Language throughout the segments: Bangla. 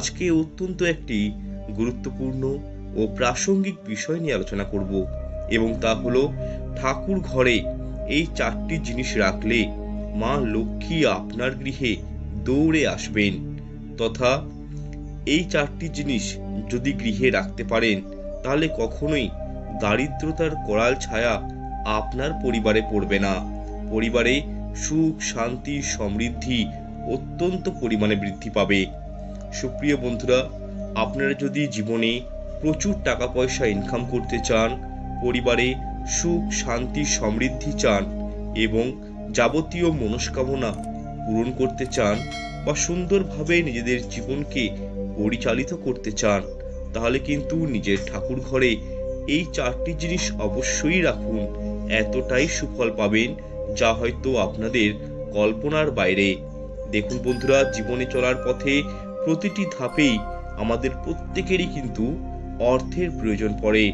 আজকে অত্যন্ত একটি গুরুত্বপূর্ণ ও প্রাসঙ্গিক বিষয় নিয়ে আলোচনা করব এবং তা হলো ঠাকুর ঘরে এই চারটি জিনিস রাখলে মা লক্ষ্মী আপনার গৃহে দৌড়ে আসবেন তথা এই চারটি জিনিস যদি গৃহে রাখতে পারেন, তাহলে কখনোই দারিদ্রতার করাল ছায়া আপনার পরিবারে পড়বে না। পরিবারে সুখ, শান্তি, সমৃদ্ধি অত্যন্ত পরিমাণে বৃদ্ধি পাবে। সুপ্রিয় বন্ধুরা, আপনারা যদি জীবনে প্রচুর টাকা পয়সা ইনকাম করতে চান, পরিবারে সুখ, শান্তি, সমৃদ্ধি চান এবং যাবতীয় মনস্কামনা পূরণ করতে চান বা সুন্দরভাবে নিজেদের জীবনকে পরিচালিত করতে চান, তাহলে কিন্তু নিজের ঠাকুর ঘরে এই চারটি জিনিস অবশ্যই রাখুন। এতটাই সুফল পাবেন যা হয়তো আপনাদের কল্পনার বাইরে। দেখুন বন্ধুরা, জীবনে চলার পথে প্রতিটি ধাপেই আমাদের প্রত্যেকেরই কিন্তু অর্থের প্রয়োজন পড়ে।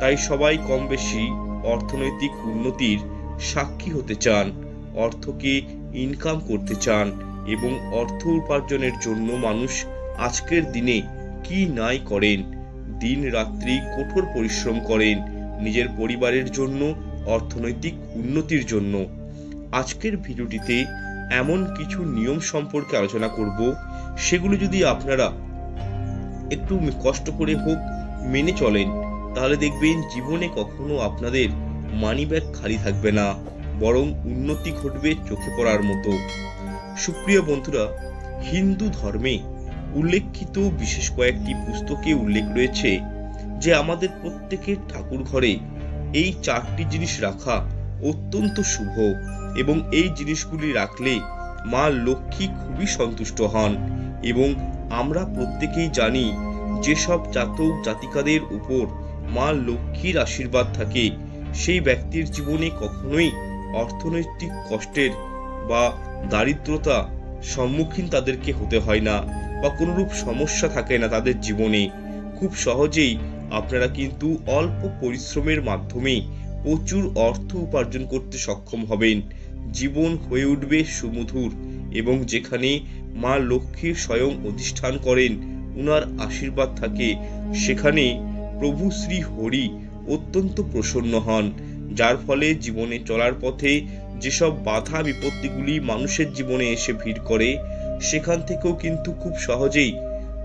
তাই সবাই কম বেশি অর্থনৈতিক উন্নতির সাক্ষী হতে চান, অর্থকে ইনকাম করতে চান এবং অর্থ উপার্জনের জন্য মানুষ আজকের দিনে কি নাই করেন, দিন রাত্রি কঠোর পরিশ্রম করেন নিজের পরিবারের জন্য, অর্থনৈতিক উন্নতির জন্য। আজকের ভিডিওটিতে এমন কিছু নিয়ম সম্পর্কে আলোচনা করব সেগুলো যদি আপনারা একটু কষ্ট করে হোক মেনে চলেন, তাহলে দেখবেন জীবনে কখনো আপনাদের মানিব্যাগ খালি থাকবে না, বরং উন্নতি ঘটবে চোখে পড়ার মতো। সুপ্রিয় বন্ধুরা, হিন্দু ধর্মে উল্লেখিত বিশেষ কয়েকটি পুস্তকে উল্লেখ রয়েছে, যে আমাদের প্রত্যেকের ঠাকুর ঘরে এই চারটি জিনিস রাখা অত্যন্ত শুভ এবং এই জিনিসগুলি রাখলে মা লক্ষ্মী খুবই সন্তুষ্ট হন। এবং আমরা প্রত্যেকেই জানি যেসব জাতক জাতিকাদের উপর মা লক্ষ্মীর আশীর্বাদ থাকে, সেই ব্যক্তির জীবনে কখনোই অর্থনৈতিক কষ্টের বা দারিদ্রতা সম্মুখীন তাদেরকে হতে হয় না বা কোনোরূপ সমস্যা থাকে না তাদের জীবনে। খুব সহজেই আপনারা কিন্তু অল্প পরিশ্রমের মাধ্যমে প্রচুর অর্থ উপার্জন করতে সক্ষম হবেন। জীবন হয়ে উঠবে সুমধুর এবং যেখানে মা লক্ষ্মীর স্বয়ং অধিষ্ঠান করেন, উনার আশীর্বাদ থাকে। সেখানে প্রভু শ্রী হরি অত্যন্ত প্রসন্ন হন, যার ফলে জীবনে চলার পথে যেসব বাধা বিপত্তিগুলি মানুষের জীবনে এসে ভিড় করে, সেখান থেকেও কিন্তু খুব সহজেই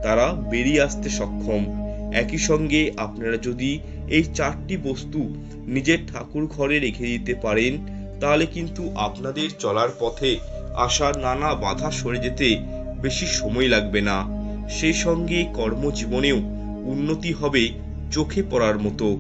তারা বেরিয়ে আসতে সক্ষম। একই সঙ্গে আপনারা যদি এই চারটি বস্তু নিজের ঠাকুর ঘরে রেখে দিতে পারেন, তাহলে কিন্তু আপনাদের চলার পথে আসা নানা বাধা সরে যেতে বেশি সময় লাগবে না। সেই সঙ্গে কর্মজীবনেও উন্নতি হবে চোখে পড়ার মতো।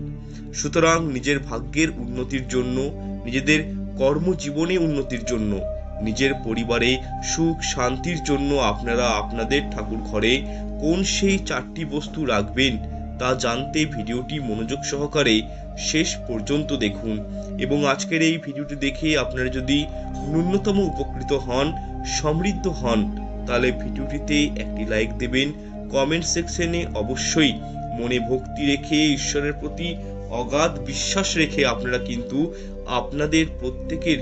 সুতরাং নিজের ভাগ্যের উন্নতির জন্য, নিজেদের কর্মজীবনে উন্নতির জন্য, নিজের পরিবারে সুখ শান্তির জন্য আপনারা আপনাদের ঠাকুর ঘরে কোন সেই চারটি বস্তু রাখবেন তা জানতে ভিডিওটি মনোযোগ সহকারে শেষ পর্যন্ত দেখুন এবং আজকের এই ভিডিওটি দেখে আপনারা যদি ন্যূনতম উপকৃত হন, সমৃদ্ধ হন, তাহলে ভিডিওটিতে একটি লাইক দেবেন। কমেন্ট সেকশনে অবশ্যই মনে ভক্তি রেখে, ঈশ্বরের প্রতি অগাধ বিশ্বাস রেখে আপনারা কিন্তু আপনাদের প্রত্যেকের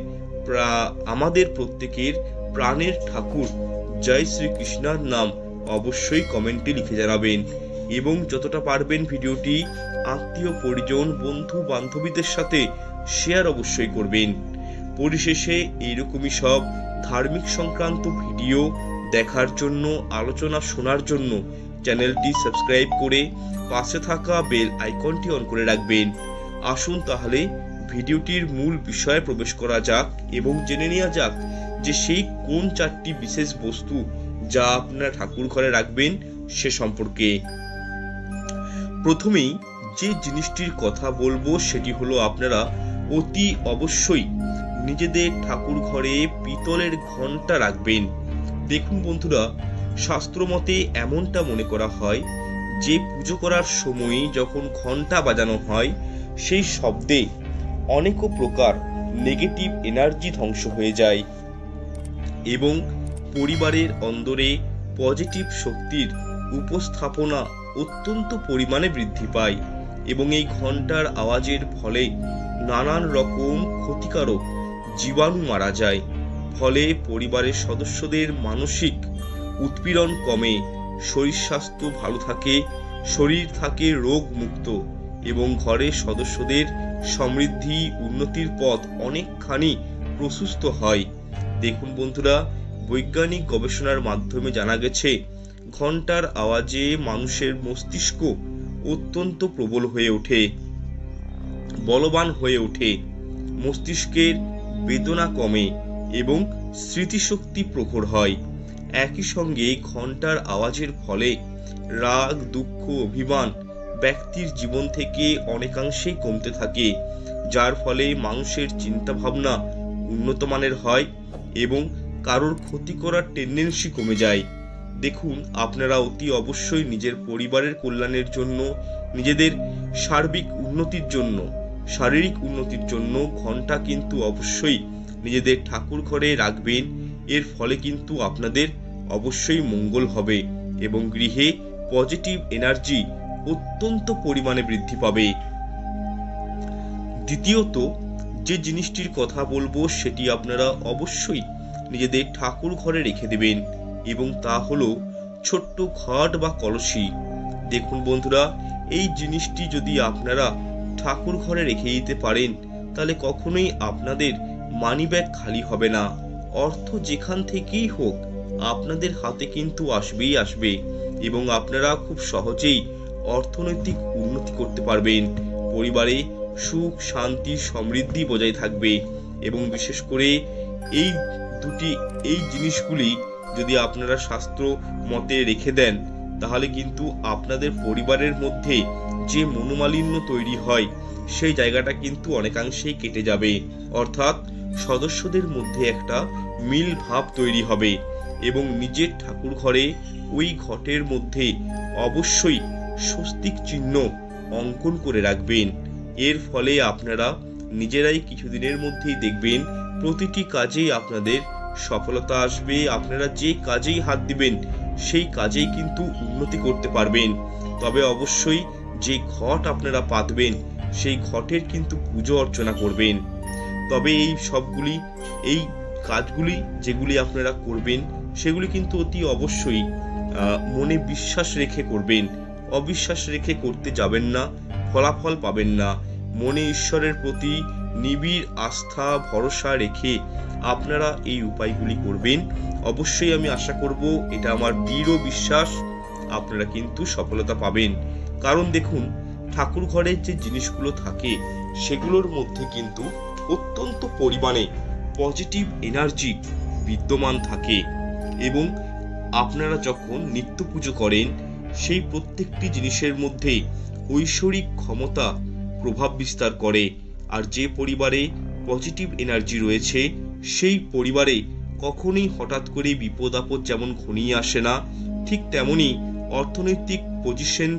প্রা- আমাদের প্রত্যেকের প্রাণের ঠাকুর জয় শ্রীকৃষ্ণার নাম অবশ্যই কমেন্টে লিখে জানাবেন। এবং যতটা পারবেন ভিডিওটি আত্মীয়, পরিজন, বন্ধু, বান্ধবীদের সাথে শেয়ার অবশ্যই করবেন। পরিশেষে এইরকমই সব ধার্মিক সংক্রান্ত ভিডিও দেখার জন্য, আলোচনা শোনার জন্য চ্যানেলটি সাবস্ক্রাইব করে পাশে থাকা বেল আইকনটি অন করে রাখবেন। আসুন তাহলে ভিডিওটির মূল বিষয়ে প্রবেশ করা যাক এবং জেনে নেওয়া যাক যে সেই কোন চারটি বিশেষ বস্তু যা আপনারা ঠাকুর ঘরে রাখবেন সে সম্পর্কে। প্রথমেই যে জিনিসটির কথা বলব সেটি হলো আপনারা অতি অবশ্যই নিজেদের ঠাকুর ঘরে পিতলের ঘণ্টা রাখবেন। দেখুন বন্ধুরা, শাস্ত্রমতে এমনটা মনে করা হয়, যে পুজো করার সময় যখন ঘণ্টা বাজানো হয়, সেই শব্দে অনেক প্রকার নেগেটিভ এনার্জি ধ্বংস হয়ে যায় এবং পরিবারের অন্দরে পজিটিভ শক্তির উপস্থাপনা অত্যন্ত পরিমাণে বৃদ্ধি পায় এবং এই ঘণ্টার আওয়াজের ফলে নানান রকম ক্ষতিকারক জীবাণু মারা যায়। ফলে পরিবারের সদস্যদের মানসিক উৎপীড়ন কমে, শরীর স্বাস্থ্য ভালো থাকে, শরীর থাকে রোগ মুক্ত এবং ঘরের সদস্যদের সমৃদ্ধি, উন্নতির পথ অনেকখানি প্রশস্ত হয়। দেখুন বন্ধুরা, বৈজ্ঞানিক গবেষণার মাধ্যমে জানা গেছে ঘণ্টার আওয়াজে মানুষের মস্তিষ্ক অত্যন্ত প্রবল হয়ে ওঠে, বলবান হয়ে ওঠে। মস্তিষ্কের বেদনা কমে এবং স্মৃতিশক্তি প্রখর হয়। একই সঙ্গে ঘণ্টার আওয়াজের ফলে রাগ, দুঃখ, অভিমান ব্যক্তির জীবন থেকে অনেকাংশেই কমতে থাকে, যার ফলে মানুষের চিন্তাভাবনা উন্নত মানের হয় এবং কারোর ক্ষতি করার টেন্ডেন্সি কমে যায়। দেখুন, আপনারা অতি অবশ্যই নিজের পরিবারের কল্যাণের জন্য, নিজেদের সার্বিক উন্নতির জন্য, শারীরিক উন্নতির জন্য ঘণ্টা কিন্তু অবশ্যই নিজেদের ঠাকুর ঘরে রাখবেন। এর ফলে কিন্তু আপনাদের অবশ্যই মঙ্গল হবে এবং গৃহে পজিটিভ এনার্জি অত্যন্ত পরিমাণে বৃদ্ধি পাবে। দ্বিতীয়ত, যে জিনিসটির কথা বলব, সেটি আপনারা অবশ্যই নিজেদের ঠাকুর ঘরে রেখে দেবেন। এবং তা হলো ছোট্ট ঘট বা কলসি। দেখুন বন্ধুরা, এই জিনিসটি যদি আপনারা ঠাকুর ঘরে রেখে দিতে পারেন, তাহলে কখনোই আপনাদের মানিব্যাগ খালি হবে না। অর্থ যেখান থেকেই হোক, আপনাদের হাতে কিন্তু আসবেই আসবে এবং আপনারা খুব সহজেই অর্থনৈতিক উন্নতি করতে পারবেন। পরিবারে সুখ, শান্তি, সমৃদ্ধি বজায় থাকবে এবং বিশেষ করে এই দুটি, এই জিনিসগুলি যদি আপনারা শাস্ত্র মতে রেখে দেন, তাহলে কিন্তু আপনাদের পরিবারের মধ্যে যে মনোমালিন্য তৈরি হয়, সেই জায়গাটা কিন্তু অনেকাংশেই কেটে যাবে। অর্থাৎ সদস্যদের মধ্যে একটা মিল ভাব তৈরি হবে এবং নিজের ঠাকুর ঘরে ওই ঘটের মধ্যে অবশ্যই স্বস্তিক চিহ্ন অঙ্কন করে রাখবেন। এর ফলে আপনারা নিজেরাই কিছুদিনের মধ্যেই দেখবেন, প্রতিটি কাজেই আপনাদের সফলতা আসবে, আপনারা যে কাজেই হাত দিবেন, সেই কাজেই কিন্তু উন্নতি করতে পারবেন। তবে অবশ্যই যে ঘট আপনারা পাতবেন, সেই ঘটের কিন্তু পুজো অর্চনা করবেন। তবে এই সবগুলি, এই কাজগুলি যেগুলি আপনারা করবেন, সেগুলি কিন্তু অতি অবশ্যই মনে বিশ্বাস রেখে করবেন। অবিশ্বাস রেখে করতে যাবেন না, ফলাফল পাবেন না। মনে ঈশ্বরের প্রতি নিবিড় আস্থা, ভরসা রেখে আপনারা এই উপায়গুলি করবেন। অবশ্যই আমি আশা করব এটা আমার দৃঢ় বিশ্বাস, আপনারা কিন্তু সফলতা পাবেন। কারণ দেখুন ঠাকুর ঘরের যে জিনিসগুলো থাকে, সেগুলোর মধ্যে কিন্তু অত্যন্ত পরিমাণে পজিটিভ এনার্জি বিদ্যমান থাকে এবং আপনারা যখন নিত্য পুজো করেন, সেই প্রত্যেকটি জিনিসের মধ্যে ঐশ্বরিক ক্ষমতা প্রভাব বিস্তার করে। আর যে পরিবারে পজিটিভ এনার্জি রয়েছে, সেই পরিবারে কখনোই হঠাৎ করে বিপদ আপদ যেমন ঘনিয়ে আসে না, ঠিক তেমনি অর্থনৈতিক পজিশন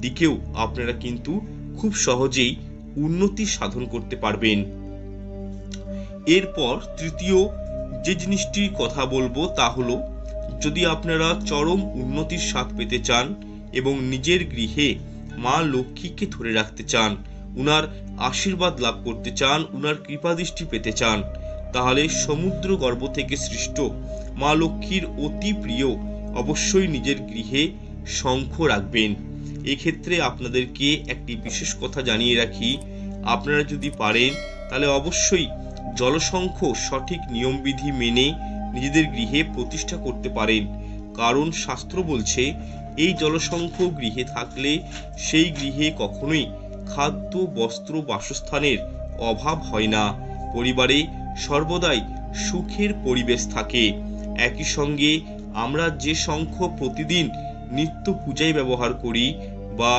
দিকেও আপনারা কিন্তু খুব সহজেই উন্নতি সাধন করতে পারবেন। এরপর তৃতীয় যে জিনিসটির কথা বলব তা হলো, যদি আপনারা চরম উন্নতির স্বাদ পেতে চান এবং নিজের গৃহে মা লক্ষ্মীকে ধরে রাখতে চান উনার আশীর্বাদ লাভ করতে চান, উনার কৃপাদৃষ্টি পেতে চান। তাহলে সমুদ্র গর্ভ থেকে সৃষ্ট মা লক্ষ্মীর অতি প্রিয় অবশ্যই নিজের গৃহে শঙ্খ রাখবেন। এক্ষেত্রে আপনাদেরকে একটি বিশেষ কথা জানিয়ে রাখি। আপনারা যদি পারেন, তাহলে অবশ্যই জলশঙ্খ সঠিক নিয়মবিধি মেনে নিজেদের গৃহে প্রতিষ্ঠা করতে পারেন। কারণ শাস্ত্র বলছে, এই জলশঙ্খ গৃহে থাকলে সেই গৃহে কখনোই খাদ্য, বস্ত্র, বাসস্থানের অভাব হয় না। পরিবারে সর্বদাই সুখের পরিবেশ থাকে। একই সঙ্গে আমরা যে শঙ্খ প্রতিদিন নিত্য পূজায় ব্যবহার করি বা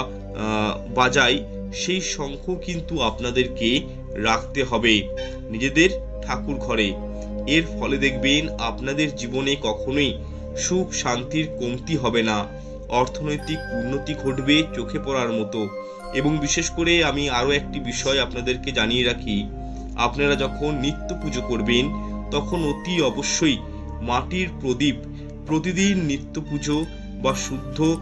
বাজাই, সেই শঙ্খ কিন্তু আপনাদেরকে রাখতে হবে। নিজেদের ঠাকুর ঘরে। এর ফলে দেখবেন আপনাদের জীবনে কখনোই সুখ শান্তির কমতি হবে না। অর্থনৈতিক উন্নতি ঘটবে চোখে পড়ার মতো। এবং বিশেষ করে আমি আরও একটি বিষয় আপনাদেরকে জানিয়ে রাখি। আপনারা যখন নিত্য পুজো করবেন, তখন অতি অবশ্যই মাটির প্রদীপ প্রতিদিন নিত্য পুজো বা শুদ্ধ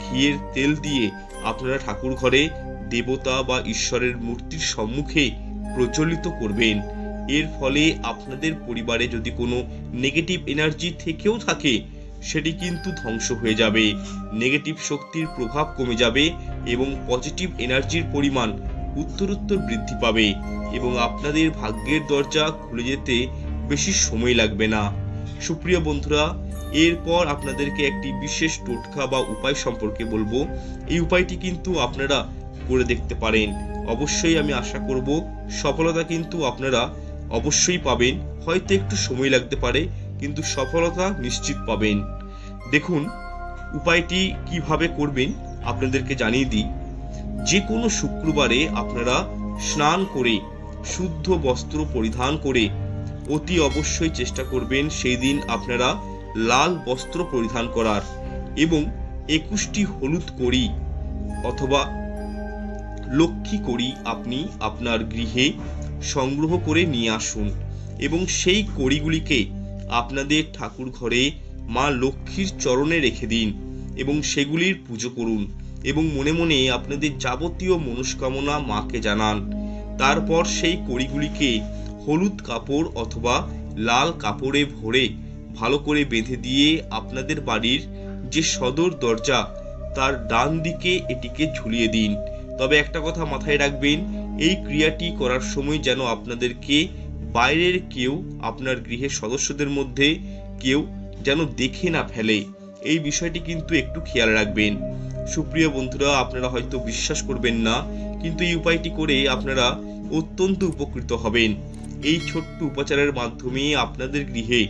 ঘিয়ের তেল দিয়ে আপনারা ঠাকুর ঘরে দেবতা বা ঈশ্বরের মূর্তির সম্মুখে প্রচলিত করবেন। এর ফলে আপনাদের পরিবারে যদি কোনো নেগেটিভ এনার্জি থেকেও থাকে, সেটি কিন্তু ধ্বংস হয়ে যাবে। নেগেটিভ শক্তির প্রভাব কমে যাবে। এবং পজিটিভ এনার্জির পরিমাণ উত্তরোত্তর বৃদ্ধি পাবে এবং আপনাদের ভাগ্যের দরজা খুলে যেতে বেশি সময় লাগবে না। সুপ্রিয় বন্ধুরা, এরপর আপনাদেরকে একটি বিশেষ টোটকা বা উপায় সম্পর্কে বলব। এই উপায়টি কিন্তু আপনারা করে দেখতে পারেন। অবশ্যই আমি আশা করব সফলতা কিন্তু আপনারা অবশ্যই পাবেন। হয়তো একটু সময় লাগতে পারে, কিন্তু সফলতা নিশ্চিত পাবেন। দেখুন, উপায়টি কীভাবে করবেন? আপনাদেরকে জানিয়ে দিই যে কোনো শুক্রবারে আপনারা স্নান করে, শুদ্ধ বস্ত্র পরিধান করে অতি অবশ্যই চেষ্টা করবেন সেই দিন আপনারা লাল বস্ত্র পরিধান করার এবং একুশটি হলুদ করি অথবা লক্ষ্মী করি আপনি আপনার গৃহে সংগ্রহ করে নিয়ে আসুন এবং সেই কড়িগুলিকে আপনাদের ঠাকুর ঘরে মা লক্ষ্মীর চরণে রেখে দিন। এবং সেগুলির পুজো করুন এবং মনে মনে আপনাদের যাবতীয় মনস্কামনা মাকে জানান। তারপর সেই কড়িগুলিকে হলুদ কাপড় অথবা লাল কাপড়ে ভরে ভালো করে বেঁধে দিয়ে আপনাদের বাড়ির যে সদর দরজা, তার ডান দিকে এটিকে ঝুলিয়ে দিন। তবে একটা কথা মাথায় রাখবেন, এই ক্রিয়াটি করার সময় যেন আপনাদেরকে বাইরের কেউ, আপনার গৃহের সদস্যদের মধ্যে কেউ যেন দেখে না ফেলে। এই বিষয়টি কিন্তু একটু খেয়াল রাখবেন। সুপ্রিয় বন্ধুরা, আপনারা হয়তো বিশ্বাস করবেন না, কিন্তু এই উপায়টি করে আপনারা অত্যন্ত উপকৃত হবেন। এই ছোট্ট উপাচারের মাধ্যমে আপনাদের গৃহে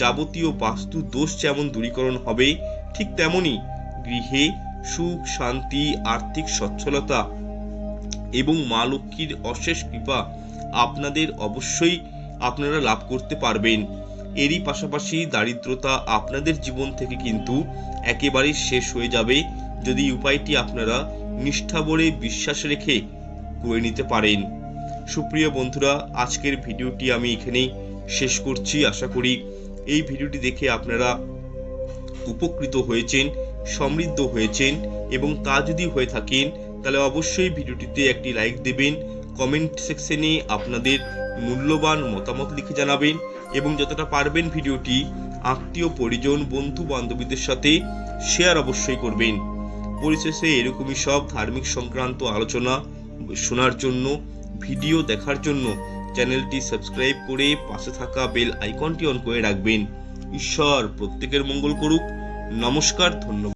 যাবতীয় বাস্তু দোষ যেমন দূরীকরণ হবে, ঠিক তেমনি গৃহে সুখ, শান্তি, আর্থিক সচ্ছলতা এবং মা লক্ষ্মীর অশেষ কৃপা আপনাদের অবশ্যই আপনারা লাভ করতে পারবেন। এরই পাশাপাশি দারিদ্রতা আপনাদের জীবন থেকে কিন্তু একেবারেই শেষ হয়ে যাবে। যদি উপায়টি আপনারা নিষ্ঠা বলে বিশ্বাস রেখে করে নিতে পারেন। সুপ্রিয় বন্ধুরা, আজকের ভিডিওটি আমি এখানেই শেষ করছি। আশা করি এই ভিডিওটি দেখে আপনারা উপকৃত হয়েছেন, সমৃদ্ধ হয়েছেন এবং তা যদি হয়ে থাকেন, তাহলে অবশ্যই ভিডিওটিতে একটি লাইক দেবেন কমেন্ট সেকশনে আপনাদের মূল্যবান মতামত লিখে জানাবেন এবং যতটা পারবেন ভিডিওটি আত্মীয়, পরিজন, বন্ধু, বান্ধবীদের সাথে শেয়ার অবশ্যই করবেন। পরিশেষে এরকমই সব ধার্মিক সংক্রান্ত আলোচনা শোনার জন্য, ভিডিও দেখার জন্য চ্যানেলটি সাবস্ক্রাইব করে পাশে থাকা বেল আইকনটি অন করে রাখবেন। ঈশ্বর প্রত্যেকের মঙ্গল করুক। নমস্কার, ধন্যবাদ।